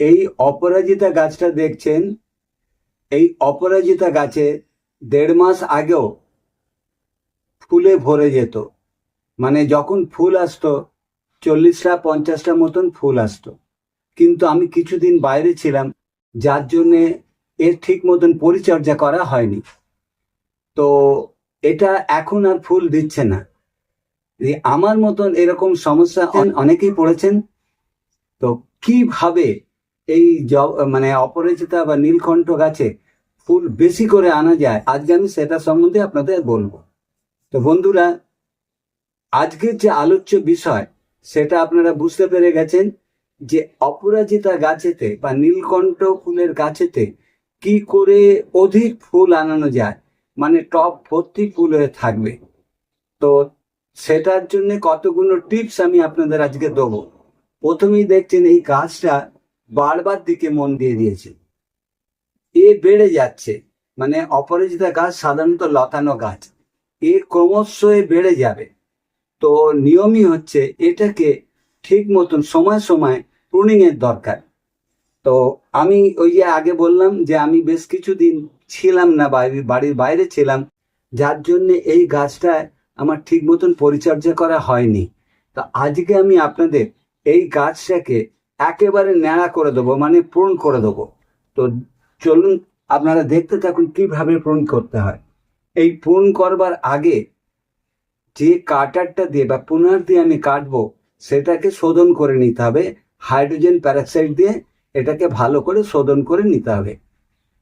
এই অপরাজিতা গাছটা দেখছেন? এই অপরাজিতা গাছে দেড় মাস আগেও ফুলে ভরে যেত। মানে যখন ফুল আসতো, চল্লিশটা, পঞ্চাশটা মতন ফুল আসতো। কিন্তু আমি কিছুদিন বাইরে ছিলাম, যার জন্যে এর ঠিক মতন পরিচর্যা করা হয়নি। তো এটা এখন আর ফুল দিচ্ছে না। আমার মতন এরকম সমস্যা অনেকেই পড়েছেন। তো কীভাবে এই মানে অপরাজিতা বা নীলকণ্ঠ গাছে ফুল বেশি করে আনা যায়, আজকে আমি সেটা সম্বন্ধে আপনাদের বলব। তো বন্ধুরা আজকের যে আলোচ্য বিষয়, সেটা আপনারা বুঝতে পেরে গেছেন যে অপরাজিতা গাছেতে বা নীলকণ্ঠ ফুলের গাছেতে কি করে অধিক ফুল আনানো যায় মানে টপ ভর্তি ফুল হয়ে থাকবে। তো সেটার জন্য কতগুলো টিপস আমি আপনাদের আজকে দেবো। প্রথমেই দেখছেন এই গাছটা বারবার দিকে মন দিয়ে দিয়েছে। এ বেড়ে যাচ্ছে। মানে অপরাজিতা গাছ সাধারণত লতানো গাছ। এ ক্রমশ বেড়ে যাবে। তো নিয়মই হচ্ছে এটাকে ঠিক মতন সময় সময় প্রুনিং এর দরকার। তো আমি ওই যে আগে বললাম যে আমি বেশ কিছুদিন ছিলাম না বাড়ির বাইরে ছিলাম। যার জন্য এই গাছটা আমার ঠিক মতন পরিচর্যা করা হয়নি। তো আজকে আমি আপনাদের এই গাছটাকে একেবারে ন্যাড়া করে দেবো মানে পূরণ করে দেবো। তো চলুন আপনারা দেখতে থাকুন কীভাবে পূরণ করতে হয়। এই পূরণ করবার আগে যে কাটারটা দিয়ে বা পুনর দিয়ে আমি কাটবো, সেটাকে শোধন করে নিতে হবে। হাইড্রোজেন প্যারক্সাইড দিয়ে এটাকে ভালো করে শোধন করে নিতে হবে।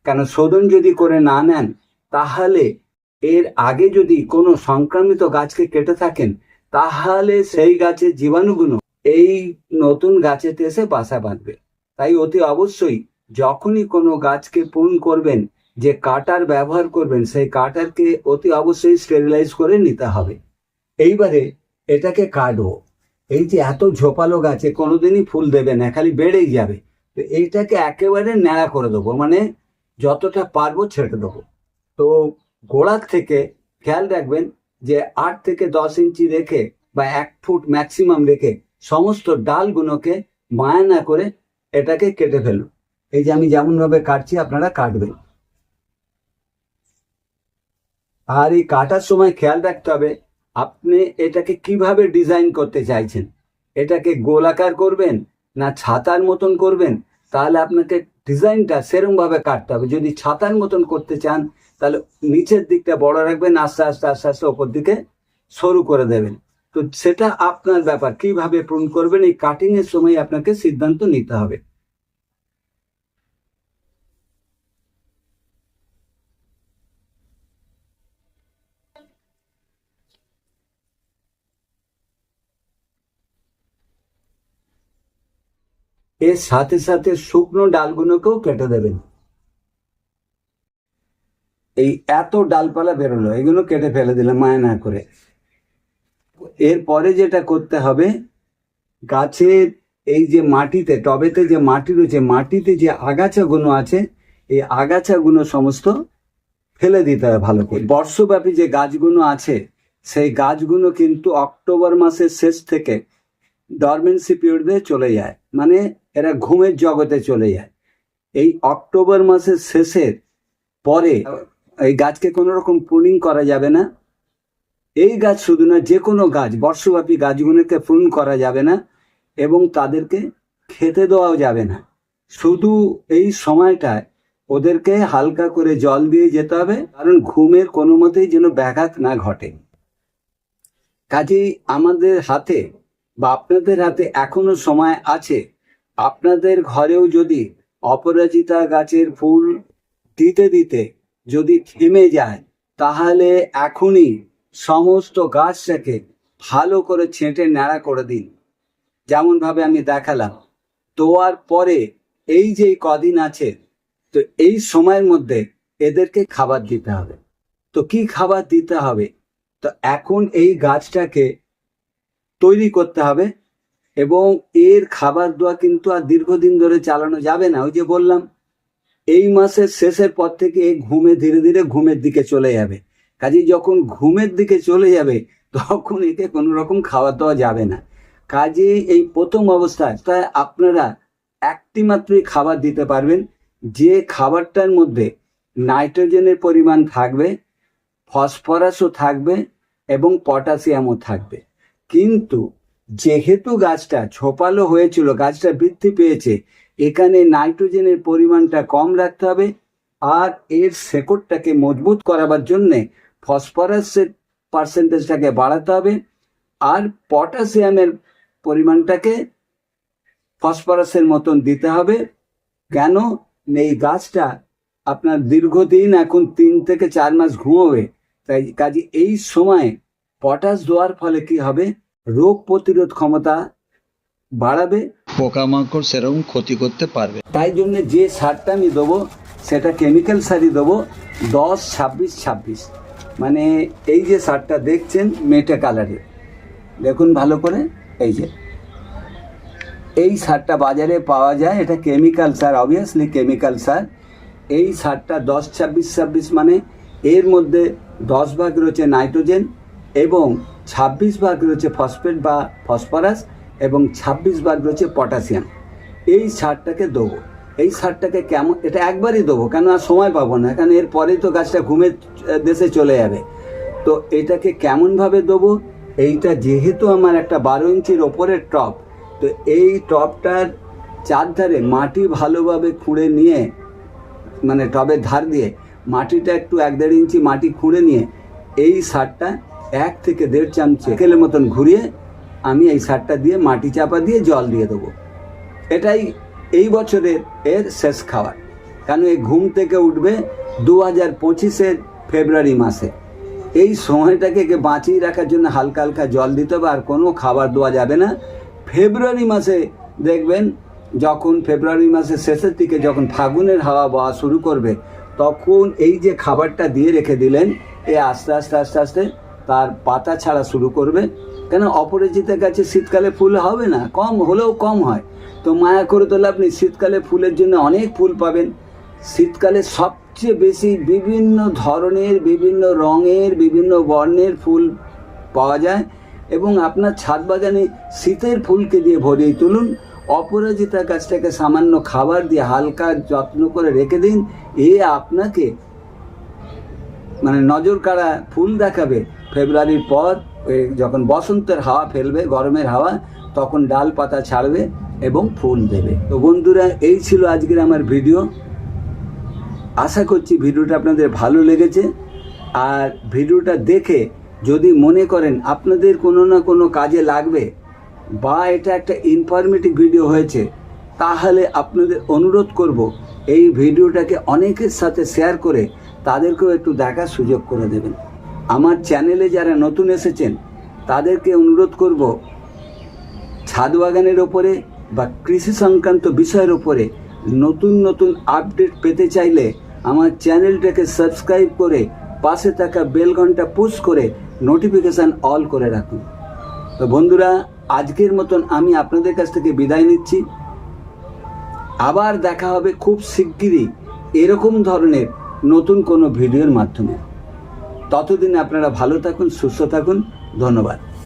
কেন শোধন যদি করে না নেন, তাহলে এর আগে যদি কোনো সংক্রামিত গাছকে কেটে থাকেন, তাহলে সেই গাছের জীবাণুগুলো এই নতুন গাছেতে এসে বাসা বাঁধবে। তাই অতি অবশ্যই যখনই কোনো গাছকে পূরণ করবেন, যে কাটার ব্যবহার করবেন, সেই কাটারকে অতি অবশ্যই স্টেরিলাইজ করে নিতে হবে। এইবারে এটাকে কাটবো এই যে এত ঝোপালো গাছে কোনোদিনই ফুল দেবে না, খালি বেড়েই যাবে। তো এইটাকে একেবারে ন্যাড়া করে দেবো মানে যতটা পারব ছেড়ে দেবো। তো গোড়ার থেকে খেয়াল রাখবেন যে আট থেকে দশ ইঞ্চি রেখে বা এক ফুট ম্যাক্সিমাম রেখে সমস্ত ডালগুলোকে মায়া না করে এটাকে কেটে ফেলুন এই যে আমি যেমনভাবে কাটছি, আপনারা কাটবেন। আর এই কাটার সময় খেয়াল রাখতে হবে, আপনি এটাকে কীভাবে ডিজাইন করতে চাইছেন? এটাকে গোলাকার করবেন না ছাতার মতন করবেন? তাহলে আপনাকে ডিজাইনটা সেরকম ভাবে কাটতে হবে। যদি ছাতার মতন করতে চান, তাহলে নিচের দিকটা বড় রাখবেন, আস্তে আস্তে আস্তে আস্তে ওপর দিকে সরু করে দেবেন। তো সেটা আপনার ব্যাপার। কীভাবে পূরণ করবেন, এই কাটিং এর সময় আপনাকে সিদ্ধান্ত নিতে হবে। এর সাথে সাথে শুকনো ডালগুলোকেও কেটে দেবেন। এই এত ডালপালা বেরোলো, এগুলো কেটে ফেলে দিলাম মায়া না করে। এরপরে যেটা করতে হবে, গাছের এই যে মাটিতে, টবেতে যে মাটি রয়েছে, মাটিতে যে আগাছাগুলো আছে, এই আগাছাগুলো সমস্ত ফেলে দিতে হবে ভালো করে। বর্ষব্যাপী যে গাছগুলো আছে, সেই গাছগুলো কিন্তু অক্টোবর মাসের শেষ থেকে ডরমেন্সি পিরিয়ডে চলে যায়। মানে এরা ঘুমের জগতে চলে যায়। এই অক্টোবর মাসের শেষের পরে এই গাছকে কোনো রকম প্রুনিং করা যাবে না। এই গাছ শুধু না যে কোনো গাছ, বর্ষব্যাপী গাছগুলোকে পূরণ করা যাবে না এবং তাদেরকে খেতে দেওয়াও যাবে না। শুধু এই সময়টায় ওদেরকে হালকা করে জল দিয়ে যেতে হবে, কারণ ঘুমের কোনো মতেই যেন ব্যাঘাত না ঘটে। কাজেই আমাদের হাতে বা আপনাদের হাতে এখনও সময় আছে। আপনাদের ঘরেও যদি অপরাজিতা গাছের ফুল দিতে দিতে যদি থেমে যায়, তাহলে এখনই সমস্ত গাছটাকে ভালো করে ছেঁটে ন্যাড়া করে দিন। যেমন ভাবে আমি দেখালাম। তোয়ার পরে এই যে কদিন আছে, তো এই সময়ের মধ্যে এদেরকে খাবার দিতে হবে। তো কি খাবার দিতে হবে? তো এখন এই গাছটাকে তৈরি করতে হবে এবং এর খাবার দেওয়া কিন্তু আর দীর্ঘদিন ধরে চালানো যাবে না। ওই যে বললাম, এই মাসের শেষের পর থেকে ঘুমে ধীরে ধীরে ঘুমের দিকে চলে যাবে। কাজে যখন ঘুমের দিকে চলে যাবে, তখন একে কোনো রকম খাবার দেওয়া যাবে না। কাজে এই প্রথম অবস্থায় তাই আপনারা একটি মাত্রই খাবার দিতে পারবেন। যে খাবারটার মধ্যে নাইট্রোজেনের পরিমাণ থাকবে, ফসফরাসও থাকবে এবং পটাশিয়ামও থাকবে। কিন্তু যেহেতু গাছটা ছোপালো হয়েছিল, গাছটা বৃদ্ধি পেয়েছে, এখানে নাইট্রোজেনের পরিমাণটা কম রাখতে হবে। আর এর শেকড়টাকে মজবুত করাবার জন্যে ফসফরাসের পার্সেন্টেজটাকে বাড়াতে হবে আর পটাশিয়ামের পরিমাণটাকে ফসফরাসের মতন দিতে হবে। কেন? এই গাছটা আপনার দীর্ঘদিন এখন তিন থেকে চার মাস ঘুমোবে। তাই কাজে এই সময় পটাশ দেওয়ার ফলে কি হবে? রোগ প্রতিরোধ ক্ষমতা বাড়াবে। পোকামাকড় সেরকম ক্ষতি করতে পারবে। তাই জন্য যে সারটা আমি দেবো সেটা কেমিক্যাল সারই দেবো দশ ছাব্বিশ ছাব্বিশ। মানে এই যে সারটা দেখছেন মেটে কালারে। দেখুন ভালো করে, এই যে। এই সারটা বাজারে পাওয়া যায়, এটা কেমিক্যাল সার অবভিয়াসলি কেমিক্যাল সার এই সারটা দশ ছাব্বিশ ছাব্বিশ মানে এর মধ্যে দশ ভাগ রয়েছে নাইট্রোজেন এবং ছাব্বিশ ভাগ রয়েছে ফসফেট বা ফসফরাস এবং ছাব্বিশ ভাগ রয়েছে পটাশিয়াম এই সারটাকে দেবো। এই সারটাকে কেমন এটা একবারই দেবো, কেন আর সময় পাবো না? কারণ এর পরেই তো গাছটা ঘুমের দেশে চলে যাবে। তো এটাকে কেমনভাবে দেবো? এইটা যেহেতু আমার একটা বারো ইঞ্চির ওপরের টপ, তো এই টপটার চারধারে মাটি ভালোভাবে খুঁড়ে নিয়ে মানে টবের ধার দিয়ে, মাটিটা একটু এক দেড় ইঞ্চি মাটি খুঁড়ে নিয়ে, এই সারটা এক থেকে দেড় চামচে কেলের মতন ঘুরিয়ে, আমি এই সারটা দিয়ে মাটি চাপা দিয়ে জল দিয়ে দেবো। এটাই এই বছরের এর শেষ খাবার। কারণ এই ঘুম থেকে উঠবে দু হাজার পঁচিশের ফেব্রুয়ারি মাসে? এই সময়টাকে বাঁচিয়ে রাখার জন্য হালকা হালকা জল দিতে হবে, আর কোনো খাবার দেওয়া যাবে না। ফেব্রুয়ারি মাসে দেখবেন, যখন ফেব্রুয়ারি মাসের শেষের দিকে যখন ফাগুনের হাওয়া বওয়া শুরু করবে, তখন এই যে খাবারটা দিয়ে রেখে দিলেন, এ আস্তে আস্তে আস্তে আস্তে তার পাতা ছাড়া শুরু করবে। কেন অপরাজিতের কাছে শীতকালে ফুল হবে না? কম হলেও কম হয়। তো মায়া করে তোলে আপনি শীতকালে ফুলের জন্য অনেক ফুল পাবেন। শীতকালে সবচেয়ে বেশি বিভিন্ন ধরনের, বিভিন্ন রঙের, বিভিন্ন বর্ণের ফুল পাওয়া যায় এবং আপনার ছাদ বাগানে শীতের ফুলকে দিয়ে ভরিয়ে তুলুন। অপরাজিতা গাছটাকে সামান্য খাবার দিয়ে হালকা যত্ন করে রেখে দিন। এ আপনাকে মানে নজর কাড়া ফুল দেখাবে। ফেব্রুয়ারির পর যখন বসন্তের হাওয়া ফেলবে, গরমের হাওয়া, তখন ডাল পাতা ছাড়বে। এবং ফুল দেবে। তো বন্ধুরা, এই ছিল আজকের আমার ভিডিও। আশা করছি ভিডিওটা আপনাদের ভালো লেগেছে। আর ভিডিওটা দেখে যদি মনে করেন আপনাদের কোনো না কোনো কাজে লাগবে বা এটা একটা ইনফরমেটিভ ভিডিও হয়েছে, তাহলে আপনাদের অনুরোধ করব এই ভিডিওটাকে অনেকের সাথে শেয়ার করে তাদেরকেও একটু দেখার সুযোগ করে দেবেন। আমার চ্যানেলে যারা নতুন এসেছেন, তাদেরকে অনুরোধ করব ছাদ বাগানের ওপরে বা কৃষি সংক্রান্ত বিষয়ের উপরে নতুন নতুন আপডেট পেতে চাইলে আমার চ্যানেলটাকে সাবস্ক্রাইব করে পাশে থাকা বেল ঘণ্টা পুশ করে নোটিফিকেশান অল করে রাখুন। তো বন্ধুরা, আজকের মতন আমি আপনাদের কাছ থেকে বিদায় নিচ্ছি। আবার দেখা হবে খুব শিগগিরই এরকম ধরনের নতুন কোনো ভিডিওর মাধ্যমে। ততদিন আপনারা ভালো থাকুন, সুস্থ থাকুন। ধন্যবাদ।